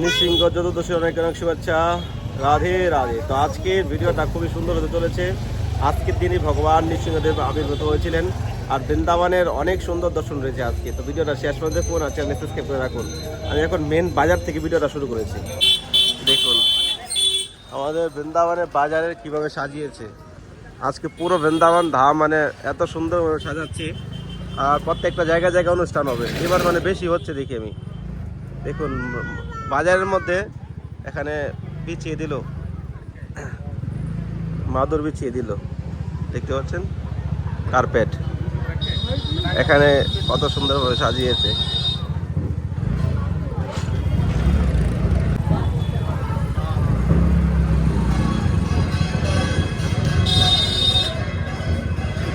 নৃসিংহ চতুর্দশী অনেক অনেক শুভেচ্ছা। রাধে রাধে। তো আজকের ভিডিওটা খুবই সুন্দর হতে চলেছে। আজকের দিনই ভগবান নৃসিংহদেব আবির্ভূত হয়েছিলেন আর বৃন্দাবনের অনেক সুন্দর দর্শন রয়েছে আজকে। তো ভিডিওটা শেষ পর্যন্ত দেখুন আর চ্যানেল সাবস্ক্রাইব করে রাখুন। আমি এখন মেন বাজার থেকে ভিডিওটা শুরু করেছি। দেখুন, আমাদের বৃন্দাবনের বাজারে কীভাবে সাজিয়েছে। আজকে পুরো বৃন্দাবন ধাম মানে এত সুন্দরভাবে সাজাচ্ছে। আর প্রত্যেকটা জায়গায় জায়গায় অনুষ্ঠান হবে। এবার মানে বেশি হচ্ছে দেখি আমি। দেখুন বাজারের মধ্যে এখানে বিছিয়ে দিল মাদুর বিছিয়ে দিল দেখতে পাচ্ছেন কার্পেট এখানে কত সুন্দরভাবে সাজিয়েছে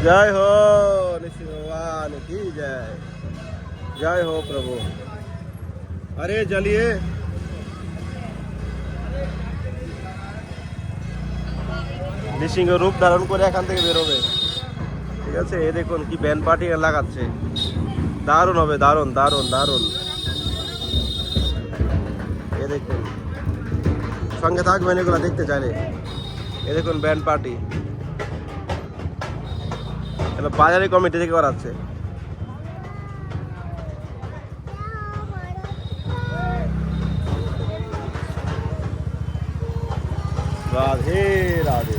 जय हो निश्चित भगवान की जय जय हो प्रभु अरे चलिए নৃসিংহ রূপ ধারণ করে এখান থেকে বেরোবে। ঠিক আছে? এ দেখুন কি ব্যান্ড পার্টি লাগাচ্ছে। দারুণ হবে, দারুণ দারুণ দারুণ। এ দেখুন। সঙ্গে থাকবেন এগুলো দেখতে চাইলে। এ দেখুন ব্যান্ড পার্টি। এটা বাজারে কমিটি থেকে করাচ্ছে। রাধে রাধে।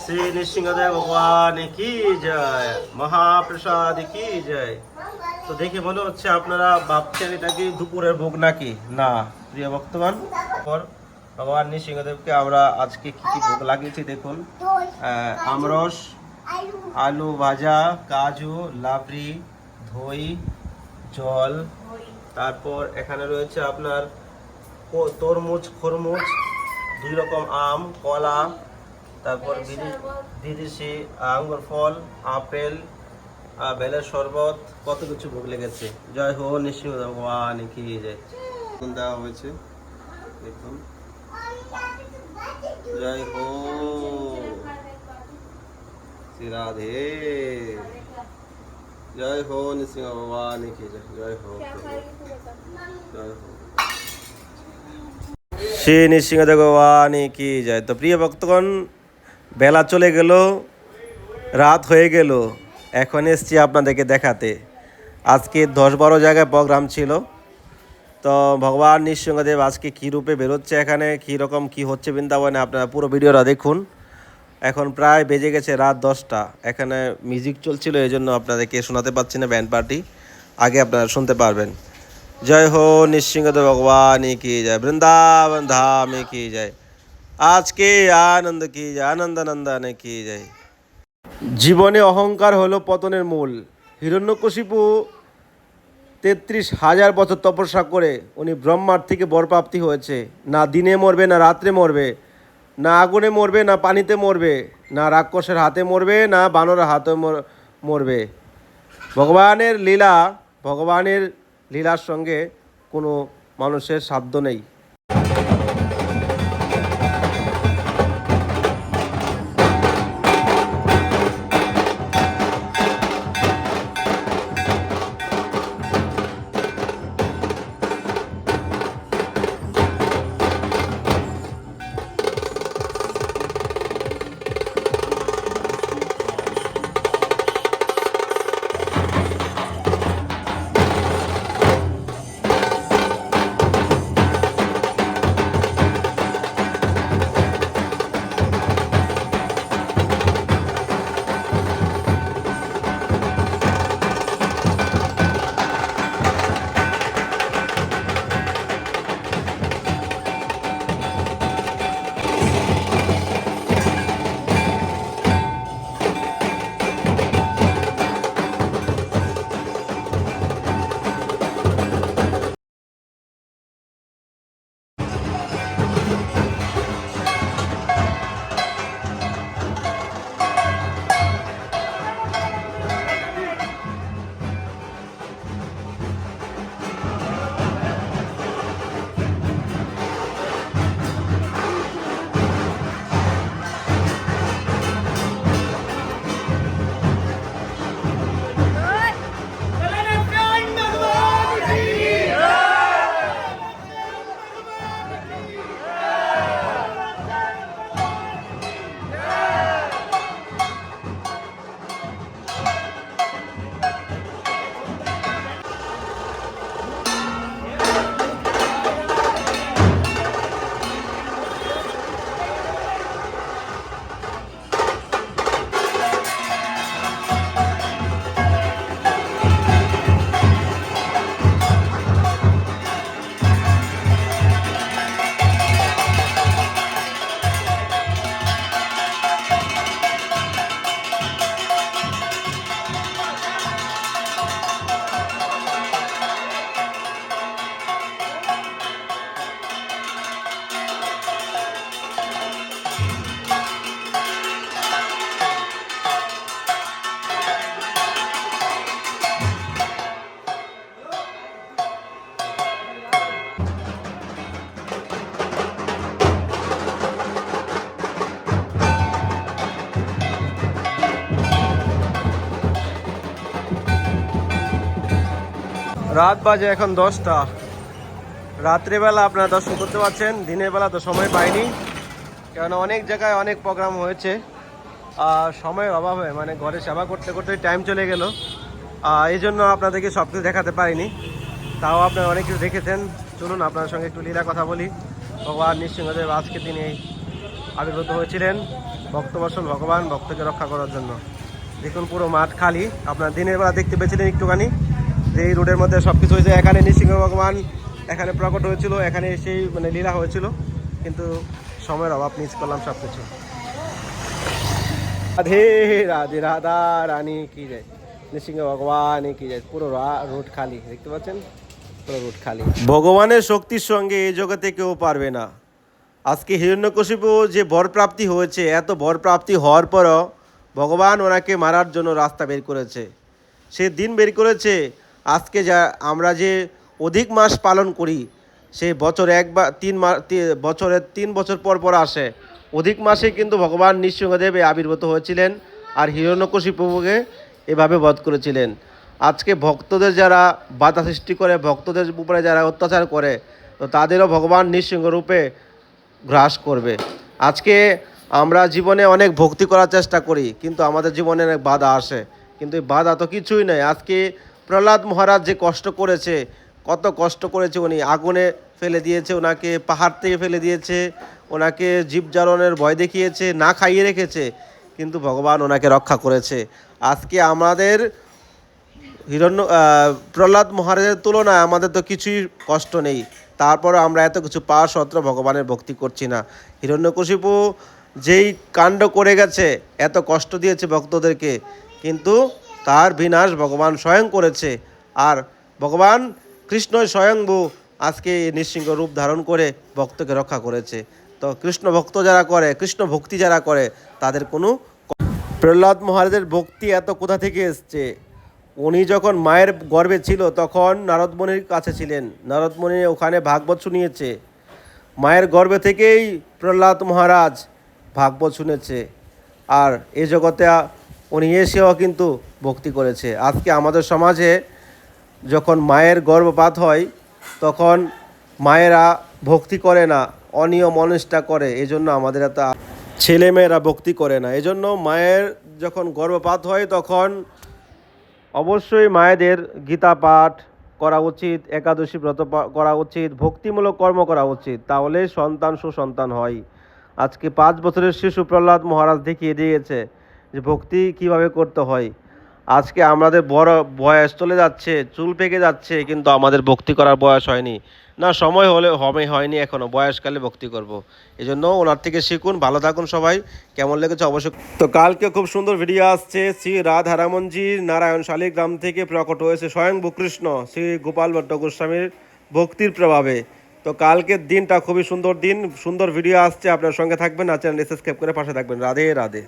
শ্রী নৃসিংহদেব ভগবান কি জয়? মহাপ্রসাদ কি জয়? তো দেখে মনে হচ্ছে আপনারা ভাবছেন এটা কি দুপুরের ভোগ নাকি? না, প্রিয় ভক্তগণ পর ভগবান নৃসিংহদেবকে আমরা আজকে কি কি ভোগ লাগিয়েছি দেখুন। আমরস আলু ভাজা কাজু লাবড়ি দই জল। তারপর এখানে রয়েছে আপনার তরমুজ খরমুজ দুই রকম আম কলা তারপর বিদি- বিদেশি আঙ্গুর ফল আপেল বেলের শরবত কত কিছু ভোগ লেগেছে জয় হো নৃসিংহ ভগবান কি এখন দেওয়া হয়েছে। দেখুন। জয় হো। শ্রী রাধে। জয় হো নৃসিংহ ভগবান জয় জয় হো। জয় হো। শ্রী নৃসিংহদেব ভগবান কি যায় তো প্রিয় ভক্তগণ, বেলা চলে গেল, রাত হয়ে গেল, এখন এসছি আপনাদেরকে দেখাতে। আজকে দশ বারো জায়গায় প্রোগ্রাম ছিল। তো ভগবান নৃসিংহদেব আজকে কী রূপে বেরোচ্ছে এখানে, কী রকম কী হচ্ছে বৃন্দাবনে, আপনারা পুরো ভিডিওটা দেখুন। এখন প্রায় বেজে গেছে রাত দশটা। এখানে মিউজিক চলছিল এই জন্য আপনাদেরকে শোনাতে পারছি না ব্যান্ড পার্টি আগে আপনারা শুনতে পারবেন। জয় হো, নৃসিংহদেব ভগবান কি জয়। বৃন্দাবন ধাম কি জয়। আজকে আনন্দ কি আনন্দ নন্দন কি জয়। জীবনে অহংকার হলো পতনের মূল। হিরণ্যকশিপু তেত্রিশ হাজার বছর তপস্যা করে, উনি ব্রহ্মার থেকে বরপ্রাপ্তি হয়েছে। না দিনে মরবে, না রাত্রে মরবে। না আগুনে মরবে, না পানিতে মরবে, না রাক্ষসের হাতে মরবে, না বানরের হাতে মর- মরবে। ভগবানের লীলা, ভগবানের লীলার সঙ্গে কোনো মানুষের সাধ্য নেই। রাত বাজে এখন দশটা। রাত্রিবেলা আপনারা দর্শন করতে পারছেন, দিনের বেলা তো সময় পাইনি। কারণ অনেক জায়গায় অনেক প্রোগ্রাম হয়েছে। আর সময়ের অভাবে মানে ঘরে সেবা করতে করতে টাইম চলে গেল। এই জন্য আপনাদেরকে সব কিছু দেখাতে পারিনি। তাও আপনারা অনেক কিছু দেখেছেন। চলুন আপনার সঙ্গে একটু লীলা কথা বলি। ভগবান নৃসিংহদেব আজকের দিনে আবির্ভূত হয়েছিলেন। ভক্তবর্ষণ ভগবান, ভক্তকে রক্ষা করার জন্য। দেখুন পুরো মাঠ খালি। আপনার দিনের বেলা দেখতে পেয়েছিলেন একটুখানি। যে এই রোডের মধ্যে সব কিছু হয়েছে, এখানে নৃসিংহ ভগবান, এখানে প্রকট হয়েছিল, এখানে সেই মানে লীলা হয়েছিল। কিন্তু সময়ের অভাব মিস করলাম সব কিছু রাধে রাধে, রাধা, রানী, কি যায় নৃসিংহ ভগবান কি যায় পুরো রোড খালি, দেখতে পাচ্ছেন? পুরো রোড খালি। ভগবানের শক্তির সঙ্গে এই জগতে কেউ পারবে না। আজকে হিরণ্যকশিপু যে বরপ্রাপ্তি হয়েছে, এত বরপ্রাপ্তি হওয়ার পরও ভগবান ওনাকে মারার জন্য রাস্তা বের করেছে। সে দিন বের করেছে আজকে যা আমরা যে অধিক মাস পালন করি সে বছর একবার তিন মাস বছরের তিন বছর পর পর আসে। অধিক মাসে কিন্তু ভগবান নৃসিংহদেব আবির্ভূত হয়েছিলেন আর হিরণ্যকশিপুকে এভাবে বধ করেছিলেন। আজকে ভক্তদের যারা বাধা সৃষ্টি করে, ভক্তদের উপরে যারা অত্যাচার করে, তো তাদেরও ভগবান নৃসিংহ রূপে গ্রাস করবে। আজকে আমরা জীবনে অনেক ভক্তি করার চেষ্টা করি, কিন্তু আমাদের জীবনে অনেক বাধা আসে। কিন্তু এই বাধা তো কিছুই নয় আজকে প্রহ্লাদ মহারাজ যে কষ্ট করেছে, কত কষ্ট করেছে উনি আগুনে ফেলে দিয়েছে, ওনাকে পাহাড় থেকে ফেলে দিয়েছে, ওনাকে জীবজারণের ভয় দেখিয়েছে, না খাইয়ে রেখেছে, কিন্তু ভগবান ওনাকে রক্ষা করেছে। আজকে আমাদের হিরণ্য প্রহ্লাদ মহারাজের তুলনায় আমাদের তো কিছুই কষ্ট নেই। তারপরে আমরা এত কিছু পাওয়া সত্ত্বেও ভগবানের ভক্তি করছি না। হিরণ্যকশিপু যেই কাণ্ড করে গেছে, এত কষ্ট দিয়েছে ভক্তদেরকে, কিন্তু তার বিনাশ ভগবান স্বয়ং করেছে। আর ভগবান কৃষ্ণই স্বয়ংভূ আজকে নৃসিংহ রূপ ধারণ করে ভক্তকে রক্ষা করেছে। তো কৃষ্ণ ভক্ত যারা করে, কৃষ্ণ ভক্তি যারা করে, তাদের কোনো প্রহ্লাদ মহারাজের ভক্তি এত কোথা থেকে এসছে? উনি যখন মায়ের গর্ভে ছিল, তখন নারদমণির কাছে ছিলেন। নারদমণি ওখানে ভাগবত শুনিয়েছে। মায়ের গর্ভে থেকেই প্রহ্লাদ মহারাজ ভাগবত শুনেছে। আর এ জগতে উনি এসেও কিন্তু ভক্তি করেছে। আজকে আমাদের সমাজে যখন মায়ের গর্ভপাত হয়, তখন মায়েরা ভক্তি করে না, অনিয়ম, অনিষ্ঠা করে। এই জন্য আমাদের এত ছেলেমেয়েরা ভক্তি করে না। এজন্য মায়ের যখন গর্ভপাত হয়, তখন অবশ্যই মায়েদের গীতা পাঠ করা উচিত, একাদশী ব্রত করা উচিত, ভক্তিমূলক কর্ম করা উচিত তাহলে সন্তান সুসন্তান হয়। আজকে পাঁচ বছরের শিশু প্রহ্লাদ মহারাজ দেখিয়ে দিয়েছে যে ভক্তি কীভাবে করতে হয়? আজকে আমাদের বড় বয়স চলে যাচ্ছে, চুল পেকে যাচ্ছে, কিন্তু আমাদের ভক্তি করার বয়স হয়নি। না, সময় হলে হবে, হয়নি এখনও। বয়সকালে ভক্তি করব। এই জন্য ওনার থেকে শিখুন, ভালো থাকুন সবাই। কেমন লেগেছে অবশ্যই তো কালকে খুব সুন্দর ভিডিও আসছে। শ্রী রাধারামনজির নারায়ণ শালিগ্রাম থেকে প্রকট হয়েছে স্বয়ং কৃষ্ণ শ্রী গোপাল ভট্ট গোস্বামীর ভক্তির প্রভাবে। তো কালকের দিনটা খুবই সুন্দর দিন। সুন্দর ভিডিও আসছে। আপনার সঙ্গে থাকবেন আর চ্যানেল সাবস্ক্রাইব করে পাশে থাকবেন। রাধে রাধে।